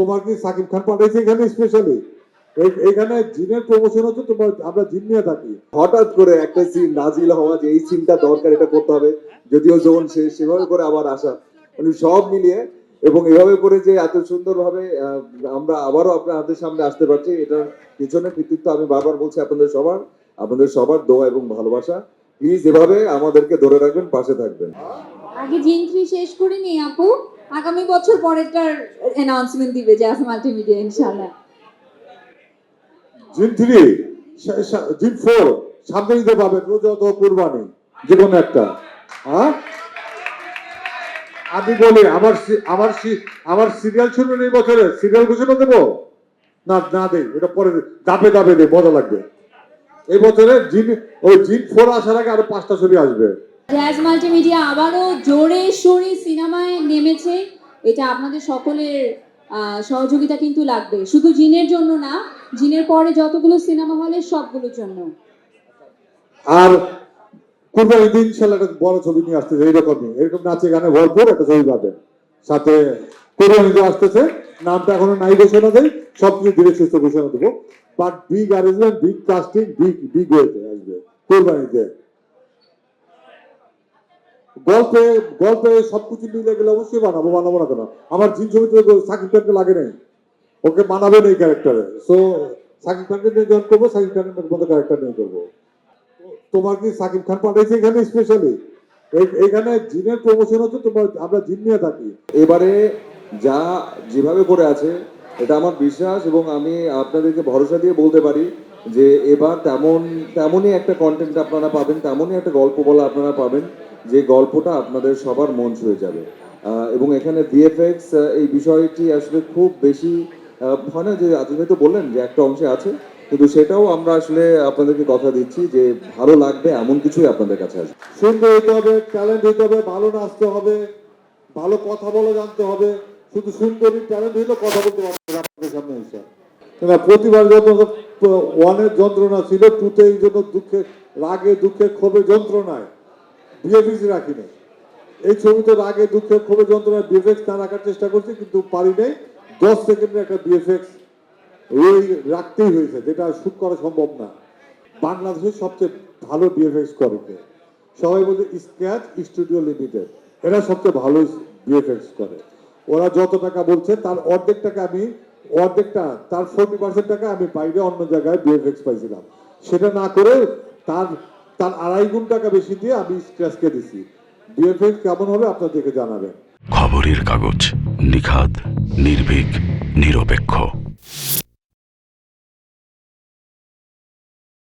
তোমার কি সাকিব খান পাঠাইছে এখানে স্পেশালি এখানে জিনের প্রমোশন হচ্ছে তোমার আমরা জিন নিয়ে থাকি। হঠাৎ করে একটা সিন নাজিল হওয়া যে এই সিনটা দরকার, এটা করতে হবে, যদিও জোন সে সেভাবে করে আবার আসা। মানে সব মিলিয়ে এবং এভাবে করে যে এত সুন্দরভাবে আমরা আবারও আপনাদের সামনে আসতে পারছি, এটার পিছনে কৃতিত্ব আমি বারবার বলছি আপনাদের সবার আপনাদের সবার দোয়া এবং ভালোবাসা। প্লিজ এভাবে আমাদেরকে ধরে রাখবেন, পাশে থাকবেন। আগে জিন শেষ করে নি আপু। আগামী বছর পরেরটার অ্যানাউন্সমেন্ট দিবে যে আসে মাল্টিমিডিয়া ইনশাআল্লাহ। জিন থ্রি জিন ফোর সামনে দিতে পাবেন রোজা অথবা কুরবানি, যে কোনো একটা। হ্যাঁ? আমি বলি, আমার আমার আমার সিরিয়াল শুনবেন এই বছরে? সিরিয়াল ঘোষণা দেবো? না না দেই, এটা পরে দাপে দাপে দেই, মজা লাগবে। এই বছরে জিন ওই জিন ফোর আসার আগে আরও পাঁচটা ছবি আসবে। জ্যাজ মাল্টিমিডিয়া আবারও জোরে সোরে সিনেমায় নেমেছে। এটা আপনাদের সকলের সহযোগিতা কিন্তু লাগবে। শুধু জিনের জন্য না, জিনের পরে যতগুলো সিনেমা হলে সবগুলোর জন্য। আর কুরবানি দিন একটা বড় ছবি নিয়ে আসতেছে এইরকমই এরকম নাচে গানে ভরপুর একটা ছবি পাবেন সাথে কোরবানি তো আসতেছে, নামটা এখনও নাই ঘোষণা দেয় সব কিছু ধীরে সুস্থ ঘোষণা দেবো। But big arrangement big casting big big ওয়েতে আসবে। কোরবানিতে গল্পে গল্পে সবকিছু মিলে গেলে অবশ্যই বানাবো বানাবো না কেন? আমার জিন ছবিতে সাকিব খানকে লাগে নাই। ওকে মানাবে না এই ক্যারেক্টারে সো সাকিব খানকে নিয়ে জয়েন করব, সাকিব খানের মতো ক্যারেক্টার নিয়ে করব। তোমার কি সাকিব খান পাঠাইছে এখানে স্পেশালি এখানে জিনের প্রমোশন হচ্ছে, তোমার, আমরা জিন নিয়ে থাকি। এবারে যা, যেভাবে করে আছে, এটা আমার বিশ্বাস এবং আমি আপনাদেরকে ভরসা দিয়ে বলতে পারি যে এবার তেমন তেমনই একটা কন্টেন্ট আপনারা পাবেন তেমনই একটা গল্প বলা আপনারা পাবেন যে গল্পটা আপনাদের সবার মন ছুঁয়ে যাবে। আহ, এবং এখানে ভিএফএক্স এই বিষয়টি আসলে খুব বেশি হয় না যে আপনি তো বললেন যে একটা অংশে আছে কিন্তু সেটাও আমরা আসলে আপনাদেরকে কথা দিচ্ছি যে ভালো লাগবে এমন কিছুই আপনাদের কাছে আসবে। সুন্দর হইতে হবে ট্যালেন্ট হইতে হবে ভালো নাচতে হবে ভালো কথা বলা জানতে হবে শুধু সুন্দরী ট্যালেন্ট হইলে কথা বলতে পারবে আপনাদের সামনে এসে। না প্রতিবার যত ওয়ানের যন্ত্রণা ছিল টুতে এই জন্য দুঃখে, রাগে, দুঃখে, ক্ষোভে যন্ত্রণায়। বিএফএক্স রাখি নাই এই ছবিতে রাগে, দুঃখে, ক্ষোভে যন্ত্রণায় বিএফএক্স না রাখার চেষ্টা করছি, কিন্তু পারি নাই। দশ সেকেন্ডে একটা বিএফএক্স ওই রাখতেই হয়েছে, যেটা শুট করা সম্ভব না। বাংলাদেশের সবচেয়ে ভালো বিএফএক্স করে? সবাই বলছে স্ক্যাচ স্টুডিও লিমিটেড এরা সবচেয়ে ভালো বিএফএক্স করে। ওরা যত টাকা বলছে, তার অর্ধেক টাকা আমি অর্ধেকটা, তার ফোর্টি পার্সেন্ট টাকা আমি বাইরে অন্য জায়গায় বিএফএক্স পাইছিলাম। সেটা না করে তার তার আড়াই গুণ টাকা বেশি দিয়ে আমি স্ক্র্যাচকে দিছি। বিএফএক্স কেমন হবে আপনাদেরকে জানাবেন। খবরের কাগজ নিখাদ, নির্ভীক, নিরপেক্ষ।